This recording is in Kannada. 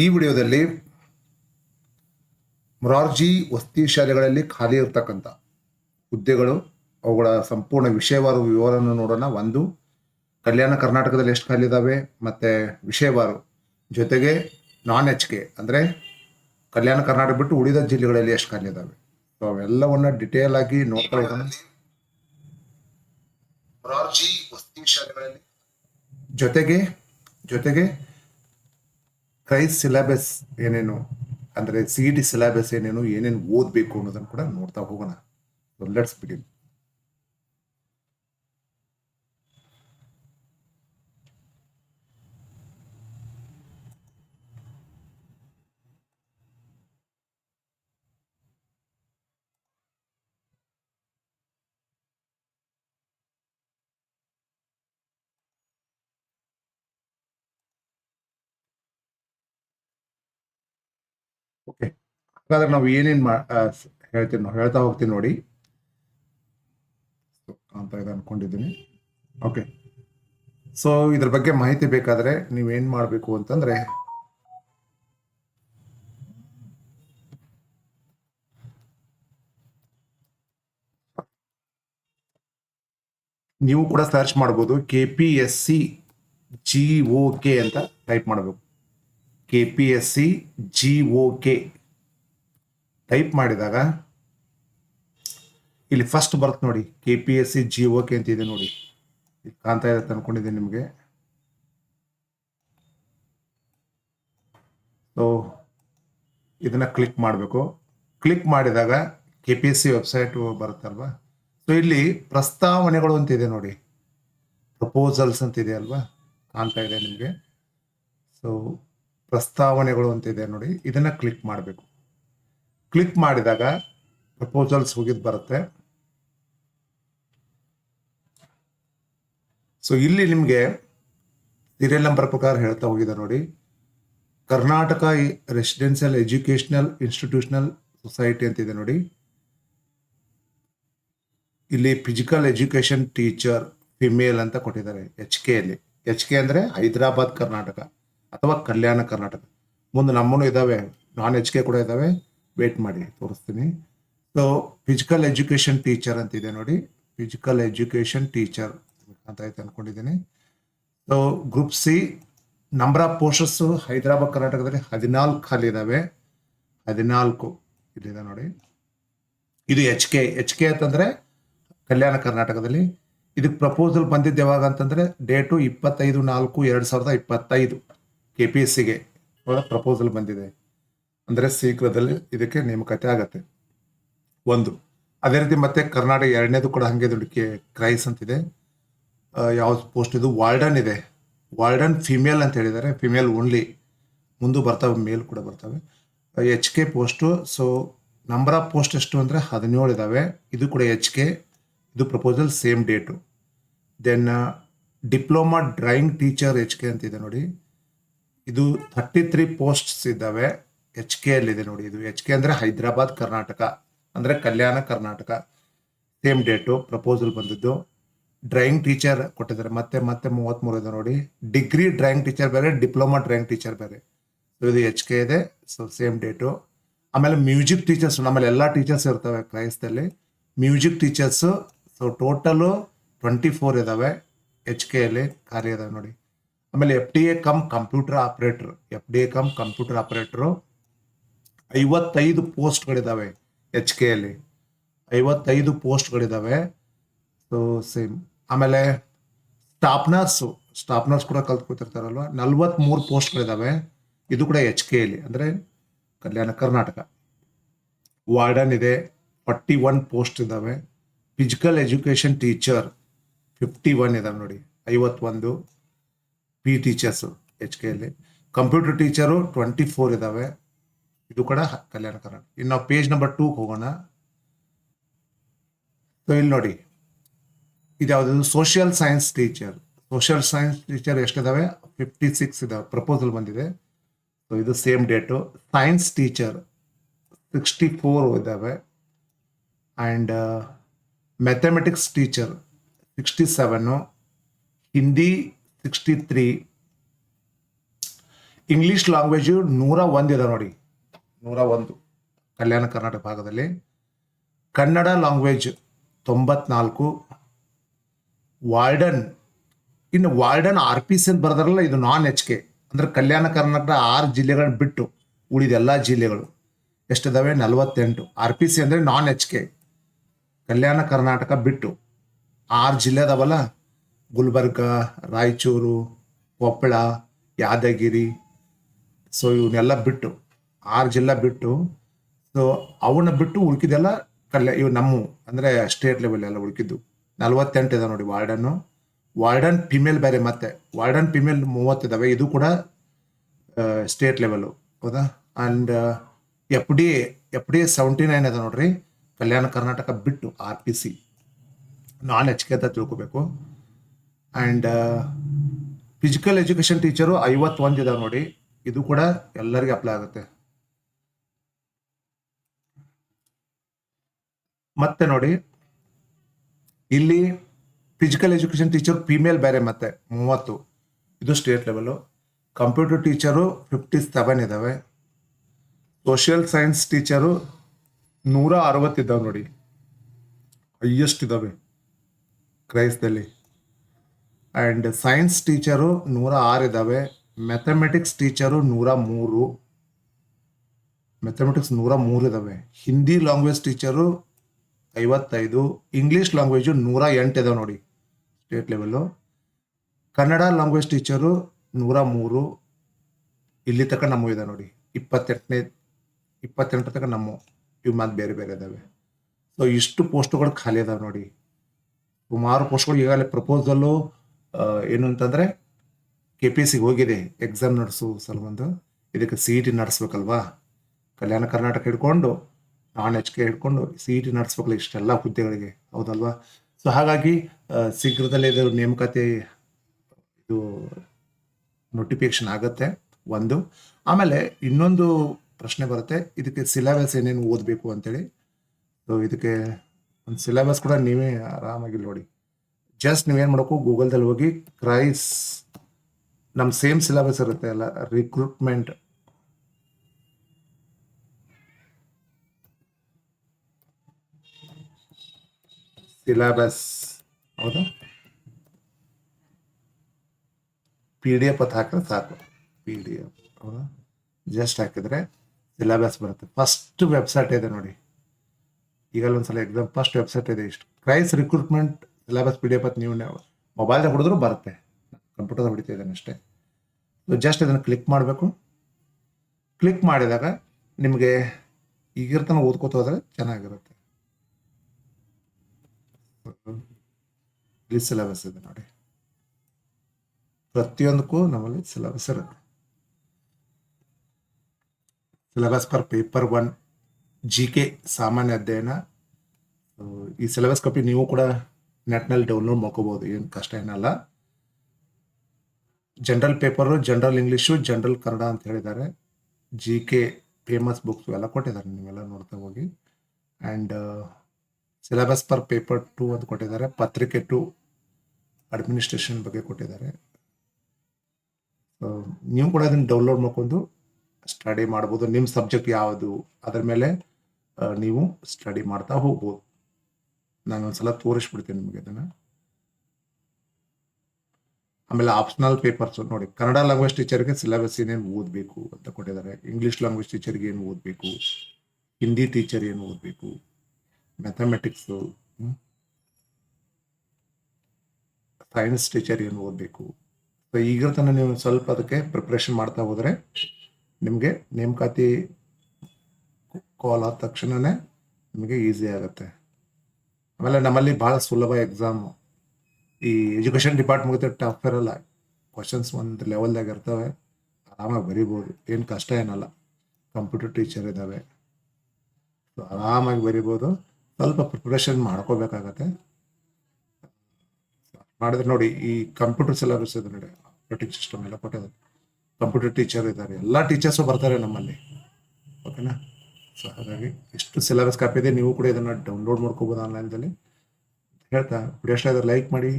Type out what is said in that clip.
ಈ ವಿಡಿಯೋದಲ್ಲಿ ಮೊರಾರ್ಜಿ ವಸತಿ ಶಾಲೆಗಳಲ್ಲಿ ಖಾಲಿ ಇರತಕ್ಕಂಥ ಹುದ್ದೆಗಳು ಅವುಗಳ ಸಂಪೂರ್ಣ ವಿಷಯವಾರು ವಿವರವನ್ನು ನೋಡೋಣ. ಒಂದು ಕಲ್ಯಾಣ ಕರ್ನಾಟಕದಲ್ಲಿ ಎಷ್ಟು ಖಾಲಿ ಇದ್ದಾವೆ ಮತ್ತು ವಿಷಯವಾರು ಜೊತೆಗೆ ನಾನ್ ಎಚ್ ಕೆ ಅಂದರೆ ಕಲ್ಯಾಣ ಕರ್ನಾಟಕ ಬಿಟ್ಟು ಉಳಿದ ಜಿಲ್ಲೆಗಳಲ್ಲಿ ಎಷ್ಟು ಖಾಲಿ ಇದ್ದಾವೆ ಸೊ ಅವೆಲ್ಲವನ್ನ ಡಿಟೇಲ್ ಆಗಿ ನೋಡ್ತಾ ಮೊರಾರ್ಜಿ ವಸತಿ ಶಾಲೆಗಳಲ್ಲಿ ಜೊತೆಗೆ ಜೊತೆಗೆ ಕ್ರೈಸ್ ಸಿಲೆಬಸ್ ಏನೇನು, ಅಂದರೆ ಸಿ ಟಿ ಸಿಲೆಬಸ್ ಏನೇನು ಏನೇನು ಓದಬೇಕು ಅನ್ನೋದನ್ನು ಕೂಡ ನೋಡ್ತಾ ಹೋಗೋಣ. Let's begin okay. ಹಾಗಾದ್ರೆ ನಾವು ಏನೇನು ಮಾ ನಾವು ಹೇಳ್ತಾ ಹೋಗ್ತೀನಿ ನೋಡಿ. ಅಂತ ಇದು ಅನ್ಕೊಂಡಿದ್ದೀನಿ. ಓಕೆ. ಸೊ, ಇದ್ರ ಬಗ್ಗೆ ಮಾಹಿತಿ ಬೇಕಾದ್ರೆ ನೀವೇನು ಮಾಡಬೇಕು ಅಂತಂದ್ರೆ ನೀವು ಕೂಡ ಸರ್ಚ್ ಮಾಡ್ಬೋದು K P S C G O K ಅಂತ ಟೈಪ್ ಮಾಡಬೇಕು. K P S C G O K type ಮಾಡಿದಾಗ ಇಲ್ಲಿ ಫಸ್ಟ್ ಬರುತ್ತೆ ನೋಡಿ K P S C G O K ಅಂತ ಇದೆ ನೋಡಿ ಕಾಣ್ತಾ ಇರುತ್ತೆ ಅನ್ಕೊಂಡಿದ್ದೀನಿ ನಿಮಗೆ. ಸೊ ಇದನ್ನ ಕ್ಲಿಕ್ ಮಾಡಬೇಕು. ಕ್ಲಿಕ್ ಮಾಡಿದಾಗ K P S C website ಬರುತ್ತಲ್ವಾ? So ಇಲ್ಲಿ ಪ್ರಸ್ತಾವನೆಗಳು ಅಂತ ಇದೆ ನೋಡಿ. ಪ್ರಪೋಸಲ್ಸ್ ಅಂತ ಇದೆ ಅಲ್ವಾ? ಕಾಣ್ತಾ ಇದೆ ನಿಮಗೆ. ಸೊ ಪ್ರಸ್ತಾವನೆಗಳು ಅಂತ ಇದೆ ನೋಡಿ, ಇದನ್ನ ಕ್ಲಿಕ್ ಮಾಡಬೇಕು. ಕ್ಲಿಕ್ ಮಾಡಿದಾಗ ಪ್ರಪೋಸಲ್ಸ್ ಹೋಗಿದ್ ಬರುತ್ತೆ. ಸೊ ಇಲ್ಲಿ ನಿಮಗೆ ಸೀರಿಯಲ್ ನಂಬರ್ ಪ್ರಕಾರ ಹೇಳ್ತಾ ಹೋಗಿದೆ ನೋಡಿ. Karnataka residential educational institutional society ಅಂತ ಇದೆ ನೋಡಿ. ಇಲ್ಲಿ ಫಿಸಿಕಲ್ ಎಜುಕೇಶನ್ ಟೀಚರ್ ಫಿಮೇಲ್ ಅಂತ ಕೊಟ್ಟಿದ್ದಾರೆ ಎಚ್ ಕೆ ಅಲ್ಲಿ. ಎಚ್ ಕೆ ಅಂದ್ರೆ ಹೈದರಾಬಾದ್ ಕರ್ನಾಟಕ. ಅಥವಾ ಕಲ್ಯಾಣ ಕರ್ನಾಟಕ. ಮುಂದೆ ನಮ್ಮನು ಇದಾವೆ ನಾನ್ ಎಚ್ ಕೆ ಕೂಡ ಇದಾವೆ ವೇಟ್ ಮಾಡಿ, ತೋರಿಸ್ತೀನಿ. ಸೊ ಫಿಸಿಕಲ್ ಎಜುಕೇಶನ್ ಟೀಚರ್ ಅಂತ ಇದೆ ನೋಡಿ. ಫಿಸಿಕಲ್ ಎಜುಕೇಶನ್ ಟೀಚರ್ ಅಂತ ಐತೆ ಅನ್ಕೊಂಡಿದ್ದೀನಿ. So group C number of posters Hyderabad ಕರ್ನಾಟಕದಲ್ಲಿ ಹದಿನಾಲ್ಕು ಖಾಲಿ ಇದಾವೆ ಹದಿನಾಲ್ಕು ಇಲ್ಲಿದೆ ನೋಡಿ. ಇದು ಎಚ್ ಕೆ ಎಚ್ ಕೆ ಅಂತಂದ್ರೆ ಕಲ್ಯಾಣ ಕರ್ನಾಟಕದಲ್ಲಿ. ಇದಕ್ಕೆ ಪ್ರಪೋಸಲ್ ಬಂದಿದ್ದು ಯಾವಾಗ ಅಂತಂದ್ರೆ ಡೇಟು ಇಪ್ಪತ್ತೈದು ನಾಲ್ಕು ಎರಡ್ ಸಾವಿರದ ಇಪ್ಪತ್ತೈದು. ಕೆ ಪಿ ಎಸ್ ಸಿಗೆ ಪ್ರಪೋಸಲ್ ಬಂದಿದೆ. ಅಂದರೆ ಶೀಘ್ರದಲ್ಲಿ ಇದಕ್ಕೆ ನೇಮಕಾತಿ ಆಗತ್ತೆ. ಒಂದು, ಅದೇ ರೀತಿ ಮತ್ತೆ ಕರ್ನಾಟಕ ಎರಡನೇದು ಕೂಡ ಹಾಗೆ ದುಡಿಕೆ ಕ್ರೈಸ್ ಅಂತಿದೆ. ಯಾವ ಪೋಸ್ಟ್ ಇದು? ವಾರ್ಡನ್ ಇದೆ. ವಾರ್ಡನ್ ಫಿಮೇಲ್ ಅಂತ ಹೇಳಿದ್ದಾರೆ. ಫಿಮೇಲ್ ಓನ್ಲಿ ಮುಂದೆ ಬರ್ತವೆ ಮೇಲ್ ಕೂಡ ಬರ್ತವೆ. H K post so number of post ಎಷ್ಟು ಅಂದರೆ ಹದಿನೇಳು ಇದ್ದಾವೆ ಇದು ಕೂಡ ಎಚ್ ಕೆ ಇದು proposal same date then diploma drawing teacher H K ಅಂತಿದೆ ನೋಡಿ. ಇದು ಥರ್ಟಿ ತ್ರೀ ಪೋಸ್ಟ್ಸ್ ಇದ್ದಾವೆ ಎಚ್ ಕೆ ಇದೆ ನೋಡಿ ಇದು. ಎಚ್ ಕೆ ಅಂದರೆ ಹೈದರಾಬಾದ್, ಕರ್ನಾಟಕ. ಅಂದರೆ Kalyana Karnataka. Same date proposal ಬಂದಿದ್ದು. ಡ್ರಾಯಿಂಗ್ ಟೀಚರ್ ಕೊಟ್ಟಿದ್ದಾರೆ. ಮತ್ತೆ ಮತ್ತೆ ಮೂವತ್ತ್ಮೂರು ಇದೆ ನೋಡಿ. ಡಿಗ್ರಿ ಡ್ರಾಯಿಂಗ್ ಟೀಚರ್ ಬೇರೆ ಡಿಪ್ಲೊಮಾ ಡ್ರಾಯಿಂಗ್ ಟೀಚರ್ ಬೇರೆ. ಸೊ ಇದು ಎಚ್ ಕೆ ಇದೆ. ಸೊ ಸೇಮ್ ಡೇಟು ಆಮೇಲೆ ಮ್ಯೂಸಿಕ್ ಟೀಚರ್ಸ್ ನಮ್ಮಲ್ಲಿ ಎಲ್ಲ ಟೀಚರ್ಸ್ ಇರ್ತವೆ ಕ್ರೈಸ್ತಲ್ಲಿ. Music teachers so total twenty four ಇದಾವೆ ಎಚ್ ಕೆ ಅಲ್ಲಿ ಖಾಲಿ ಇದಾವೆ ನೋಡಿ. ಆಮೇಲೆ F D A cum computer operator F D A cum computer operator ಐವತ್ತೈದು ಪೋಸ್ಟ್ಗಳಿದ್ದಾವೆ ಎಚ್ ಕೆ ಅಲ್ಲಿ. ಐವತ್ತೈದು ಪೋಸ್ಟ್ಗಳಿದ್ದಾವೆ ಸೊ ಸೇಮ್ ಆಮೇಲೆ ಸ್ಟಾಪ್ನರ್ಸು ಸ್ಟಾಪ್ನರ್ಸ್ ಕೂಡ ಕಲ್ತ್ಕೊತಿರ್ತಾರಲ್ವ ನಲ್ವತ್ಮೂರು ಪೋಸ್ಟ್ಗಳಿದ್ದಾವೆ ಇದು ಕೂಡ ಎಚ್ ಕೆ ಅಲ್ಲಿ, ಅಂದರೆ ಕಲ್ಯಾಣ ಕರ್ನಾಟಕ. ವಾರ್ಡನ್ ಇದೆ, ಫಾರ್ಟಿ ಒನ್ ಪೋಸ್ಟ್ ಇದ್ದಾವೆ physical education teacher fifty one ಇದಾವೆ ನೋಡಿ, ಐವತ್ತೊಂದು. ಪಿ ಟೀಚರ್ಸು ಎಚ್ ಕೆ ಅಲ್ಲಿ ಕಂಪ್ಯೂಟರ್ ಟೀಚರು ಟ್ವೆಂಟಿ ಫೋರ್ ಇದ್ದಾವೆ ಇದು ಕೂಡ ಕಲ್ಯಾಣ ಕರ್ನಾಟಕ ಇನ್ನು ನಾವು ಪೇಜ್ ನಂಬರ್ ಟೂಗೆ ಹೋಗೋಣ. ಸೊ ಇಲ್ಲಿ ನೋಡಿ. ಇದ್ಯಾವುದು social science teacher social science teacher ಎಷ್ಟಿದಾವೆ? Fifty six ಇದಾವೆ. ಪ್ರಪೋಸಲ್ ಬಂದಿದೆ. ಸೊ ಇದು same date science teacher sixty four ಇದ್ದಾವೆ and mathematics teacher sixty seven Hindi sixty English language ನೂರ ಇದೆ ನೋಡಿ. ನೂರ ಒಂದು. ಕಲ್ಯಾಣ ಕರ್ನಾಟಕ ಭಾಗದಲ್ಲಿ. ಕನ್ನಡ ಲ್ಯಾಂಗ್ವೇಜ್ ತೊಂಬತ್ನಾಲ್ಕು. ವಾರ್ಡನ್ ಇನ್ನು ವಾರ್ಡನ್ ಆರ್ ಪಿ ಸಿ ಅಂತ ಬರ್ದಾರಲ್ಲ, ಇದು ನಾನ್ ಎಚ್ ಕೆ ಅಂದ್ರೆ ಕಲ್ಯಾಣ ಕರ್ನಾಟಕ ಆರು ಜಿಲ್ಲೆಗಳನ್ನ ಬಿಟ್ಟು ಉಳಿದ ಎಲ್ಲ ಜಿಲ್ಲೆಗಳು. ಎಷ್ಟಿದಾವೆ? ನಲವತ್ತೆಂಟು. ಆರ್ ಪಿ ಸಿ ಅಂದರೆ non H K Kalyana Karnataka ಬಿಟ್ಟು ಆರು ಜಿಲ್ಲೆ ಅದಾವಲ್ಲ ಗುಲ್ಬರ್ಗ, ರಾಯಚೂರು, ಕೊಪ್ಪಳ, ಯಾದಗಿರಿ ಸೊ ಇವನ್ನೆಲ್ಲ ಬಿಟ್ಟು, ಆರು ಜಿಲ್ಲೆ ಬಿಟ್ಟು ಸೊ ಅವನ್ನ ಬಿಟ್ಟು ಉಳ್ಕಿದೆಲ್ಲ ಕಲ್ಯ, ಇವು ನಮ್ಮ, ಅಂದರೆ ಸ್ಟೇಟ್ ಲೆವೆಲ್ ಎಲ್ಲ ಉಳ್ಕಿದ್ದು. ನಲ್ವತ್ತೆಂಟು ಇದೆ ನೋಡಿ ವಾರ್ಡನ್ನು. ವಾರ್ಡನ್ ಫಿಮೇಲ್ ಬೇರೆ ಮತ್ತೆ. ವಾರ್ಡನ್ ಫಿಮೇಲ್ ಮೂವತ್ತಿದಾವೆ ಇದು ಕೂಡ ಸ್ಟೇಟ್ ಲೆವೆಲು ಹೌದಾ? And F D F D seventy nine ಇದೆ ನೋಡ್ರಿ. ಕಲ್ಯಾಣ ಕರ್ನಾಟಕ ಬಿಟ್ಟು R P C non H K ಅಂತ ತಿಳ್ಕೊಬೇಕು. ಆ್ಯಂಡ್ ಫಿಸಿಕಲ್ ಎಜುಕೇಷನ್ ಟೀಚರು ಐವತ್ತೊಂದು ಇದಾವೆ ನೋಡಿ. ಇದು ಕೂಡ ಎಲ್ಲರಿಗೆ ಅಪ್ಲೈ ಆಗುತ್ತೆ. ಮತ್ತೆ ನೋಡಿ, ಇಲ್ಲಿ ಫಿಸಿಕಲ್ ಎಜುಕೇಷನ್ ಟೀಚರ್ ಫಿಮೇಲ್ ಬೇರೆ ಮತ್ತೆ, ಮೂವತ್ತು. ಇದು state level computer teacher fifty seven ಇದ್ದಾವೆ ಸೋಷಿಯಲ್ ಸೈನ್ಸ್ ಟೀಚರು ನೂರ ಅರವತ್ತಿದ್ದಾವೆ ನೋಡಿ. ಹೈಯೆಸ್ಟ್ ಇದ್ದಾವೆ ಕ್ರೈಸ್ತದಲ್ಲಿ ಆ್ಯಂಡ್ ಸೈನ್ಸ್ ಟೀಚರು ನೂರ ಆರು ಇದ್ದಾವೆ ಮ್ಯಾಥಮೆಟಿಕ್ಸ್ ಟೀಚರು ನೂರ ಮೂರು. ಮ್ಯಾಥಮೆಟಿಕ್ಸ್ ನೂರ ಮೂರು ಇದ್ದಾವೆ ಹಿಂದಿ ಲ್ಯಾಂಗ್ವೇಜ್ ಟೀಚರು ಐವತ್ತೈದು. ಇಂಗ್ಲೀಷ್ ಲ್ಯಾಂಗ್ವೇಜು ನೂರ ಎಂಟು ಇದಾವೆ ನೋಡಿ. State level Kannada language teacher ನೂರ ಮೂರು. ಇಲ್ಲಿ ತನಕ ನಮ್ಮ ಇದೆ ನೋಡಿ. ಇಪ್ಪತ್ತೆಂಟನೇ ಇಪ್ಪತ್ತೆಂಟು ತನಕ ನಮ್ಮ ಇವು ಮತ್ತು ಬೇರೆ ಬೇರೆ ಇದ್ದಾವೆ ಸೊ ಇಷ್ಟು ಪೋಸ್ಟ್ಗಳು ಖಾಲಿ ಇದಾವೆ ನೋಡಿ. ಸುಮಾರು ಪೋಸ್ಟ್ಗಳು ಈಗಾಗಲೇ ಪ್ರಪೋಸಲ್ಲು ಏನು ಅಂತಂದರೆ ಕೆ ಪಿ ಸಿಗೆ ಹೋಗಿದೆ ಎಕ್ಸಾಮ್ ನಡೆಸು ಸಲುವಂದು. ಇದಕ್ಕೆ ಸಿ ಇ ಟಿ ನಡೆಸ್ಬೇಕಲ್ವಾ? ಕಲ್ಯಾಣ ಕರ್ನಾಟಕ ಹಿಡ್ಕೊಂಡು ನಾನ್ ಎಚ್ ಕೆ ಹಿಡ್ಕೊಂಡು ಸಿ ಇ ಟಿ ನಡೆಸ್ಬೇಕಲ್ಲ ಇಷ್ಟೆಲ್ಲ ಹುದ್ದೆಗಳಿಗೆ. ಹೌದಲ್ವಾ? ಸೊ ಹಾಗಾಗಿ ಶೀಘ್ರದಲ್ಲೇ ಇದು ನೇಮಕಾತಿ, ಇದು ನೋಟಿಫಿಕೇಶನ್ ಆಗುತ್ತೆ, ಒಂದು. ಆಮೇಲೆ ಇನ್ನೊಂದು ಪ್ರಶ್ನೆ ಬರುತ್ತೆ. ಇದಕ್ಕೆ ಸಿಲೆಬಸ್ ಏನೇನು ಓದಬೇಕು ಅಂತೇಳಿ. ಸೊ ಇದಕ್ಕೆ ಒಂದು ಸಿಲೆಬಸ್ ಕೂಡ ನೀವೇ ಆರಾಮಾಗಿ ನೋಡಿ. ಜಸ್ಟ್ ನೀವೇನು ಮಾಡಬೇಕು ಗೂಗಲ್ದಲ್ಲಿ ಹೋಗಿ ಕ್ರೈಸ್ ನಮ್ಮ ಸೇಮ್ ಸಿಲೆಬಸ್ ಇರುತ್ತೆ ಅಲ್ಲ ರಿಕ್ರೂಟ್ಮೆಂಟ್ ಸಿಲೆಬಸ್ ಹೌದಾ? ಪಿ ಡಿ ಎಫ್ ಅಂತ ಹಾಕಿದ್ರೆ ಸಾಕು. ಪಿ ಡಿ ಎಫ್ ಹೌದಾ? ಜಸ್ಟ್ ಹಾಕಿದ್ರೆ ಸಿಲೆಬಸ್ ಬರುತ್ತೆ. ಫಸ್ಟ್ ವೆಬ್ಸೈಟ್ ಇದೆ ನೋಡಿ. ಈಗಲ್ಲೊಂದ್ಸಲ ಎಕ್ಸಾಮ್ ಫಸ್ಟ್ ವೆಬ್ಸೈಟ್ ಇದೆ ಇಷ್ಟು. KREIS recruitment syllabus P D F ನೀವು ಮೊಬೈಲ್ದಾಗ ಹೊಡೆದ್ರು ಬರುತ್ತೆ. ಕಂಪ್ಯೂಟರ್ ಹೊಡಿತಾ ಇದ್ದಾನೆ ಅಷ್ಟೇ. ಜಸ್ಟ್ ಇದನ್ನು ಕ್ಲಿಕ್ ಮಾಡಬೇಕು. ಕ್ಲಿಕ್ ಮಾಡಿದಾಗ ನಿಮಗೆ ಈಗಿರ್ತನ ಓದ್ಕೋತ ಹೋದ್ರೆ ಚೆನ್ನಾಗಿರುತ್ತೆ. ಇಲ್ಲಿ ಸಿಲೆಬಸ್ ಇದೆ ನೋಡಿ. ಪ್ರತಿಯೊಂದಕ್ಕೂ ನಮ್ಮಲ್ಲಿ ಸಿಲೆಬಸ್ ಇರುತ್ತೆ. Syllabus for paper one G K ಸಾಮಾನ್ಯ ಅಧ್ಯಯನ. ಈ ಸಿಲೆಬಸ್ ಕಾಪಿ ನೀವು ಕೂಡ ನೆಟ್ನಲ್ಲಿ ಡೌನ್ಲೋಡ್ ಮಾಡ್ಕೋಬಹುದು ಏನು ಕಷ್ಟ ಏನಲ್ಲ general paper general English general Kannada ಅಂತ ಹೇಳಿದ್ದಾರೆ. ಜಿ ಕೆ ಫೇಮಸ್ ಬುಕ್ಸ್ ಎಲ್ಲ ಕೊಟ್ಟಿದ್ದಾರೆ, ನೀವೆಲ್ಲ ನೋಡ್ತಾ ಹೋಗಿ. And syllabus per paper two ಅಂತ ಕೊಟ್ಟಿದ್ದಾರೆ. ಪತ್ರಿಕೆ ಟು ಅಡ್ಮಿನಿಸ್ಟ್ರೇಷನ್ ಬಗ್ಗೆ ಕೊಟ್ಟಿದ್ದಾರೆ. ನೀವು ಕೂಡ ಅದನ್ನು ಡೌನ್ಲೋಡ್ ಮಾಡ್ಕೊಂಡು ಸ್ಟಡಿ ಮಾಡ್ಬೋದು. ನಿಮ್ಮ ಸಬ್ಜೆಕ್ಟ್ ಯಾವುದು? ಅದ್ರ ಮೇಲೆ ನೀವು ಸ್ಟಡಿ ಮಾಡ್ತಾ ಹೋಗ್ಬೋದು. ನಾನು ಒಂದ್ಸಲ ತೋರಿಸ್ಬಿಡ್ತೀನಿ ನಿಮಗೆ ಅದನ್ನ. ಆಮೇಲೆ ಆಪ್ಷನಲ್ ಪೇಪರ್ಸ್ ನೋಡಿ, ಕನ್ನಡ ಲ್ಯಾಂಗ್ವೇಜ್ ಟೀಚರ್ಗೆ ಸಿಲೆಬಸ್ ಏನೇನು ಓದಬೇಕು ಅಂತ ಕೊಟ್ಟಿದ್ದಾರೆ. ಇಂಗ್ಲೀಷ್ ಲ್ಯಾಂಗ್ವೇಜ್ ಟೀಚರ್ಗೆ ಏನು ಓದಬೇಕು? ಹಿಂದಿ ಟೀಚರ್ ಏನು ಓದಬೇಕು? ಮ್ಯಾಥಮೆಟಿಕ್ಸು ಸೈನ್ಸ್ ಟೀಚರ್ ಏನು ಓದಬೇಕು? ಸೊ ಈಗ ತನಕ ನೀವು ಸ್ವಲ್ಪ ಅದಕ್ಕೆ ಪ್ರಿಪ್ರೇಷನ್ ಮಾಡ್ತಾ ಹೋದರೆ ನಿಮಗೆ ನೇಮಕಾತಿ ಕಾಲ್ ಆದ ತಕ್ಷಣವೇ ನಿಮಗೆ ಈಸಿ ಆಗುತ್ತೆ. ಆಮೇಲೆ ನಮ್ಮಲ್ಲಿ ಭಾಳ ಸುಲಭ ಎಕ್ಸಾಮು ಈ ಎಜುಕೇಷನ್ ಡಿಪಾರ್ಟ್ಮೆಂಟ್ ಟಫ್ ಇರಲ್ಲ. ಕ್ವಶನ್ಸ್ ಒಂದು ಲೆವೆಲ್ದಾಗ ಇರ್ತವೆ. ಆರಾಮಾಗಿ ಬರಿಬೋದು. ಏನು ಕಷ್ಟ ಏನಲ್ಲ. ಕಂಪ್ಯೂಟರ್ ಟೀಚರ್ ಇದ್ದಾವೆ ಸೊ ಆರಾಮಾಗಿ ಬರಿಬೋದು. ಸ್ವಲ್ಪ ಪ್ರಿಪ್ರೇಷನ್ ಮಾಡ್ಕೋಬೇಕಾಗತ್ತೆ. ಮಾಡಿದ್ರೆ ನೋಡಿ, ಈ ಕಂಪ್ಯೂಟರ್ ಸಿಲೆಬಸ್ ಇದೆ ನೋಡಿ. ಆಪರೇಟಿಂಗ್ ಸಿಸ್ಟಮ್ ಎಲ್ಲ ಕೊಟ್ಟಿದ್ದಾರೆ. ಕಂಪ್ಯೂಟರ್ ಟೀಚರ್ ಇದ್ದಾರೆ. ಎಲ್ಲ ಟೀಚರ್ಸು ಬರ್ತಾರೆ ನಮ್ಮಲ್ಲಿ. ಓಕೆನಾ ಸೊ ಹಾಗಾಗಿ ಎಷ್ಟು ಸಿಲೆಬಸ್ ಕಾಪಿ ಇದೆ, ನೀವು ಕೂಡ ಇದನ್ನು ಡೌನ್ಲೋಡ್ ಮಾಡ್ಕೋಬೋದು ಆನ್ಲೈನ್ದಲ್ಲಿ ಹೇಳ್ತಾ ವಿಡಿಯೋ ಲೈಕ್ ಮಾಡಿ.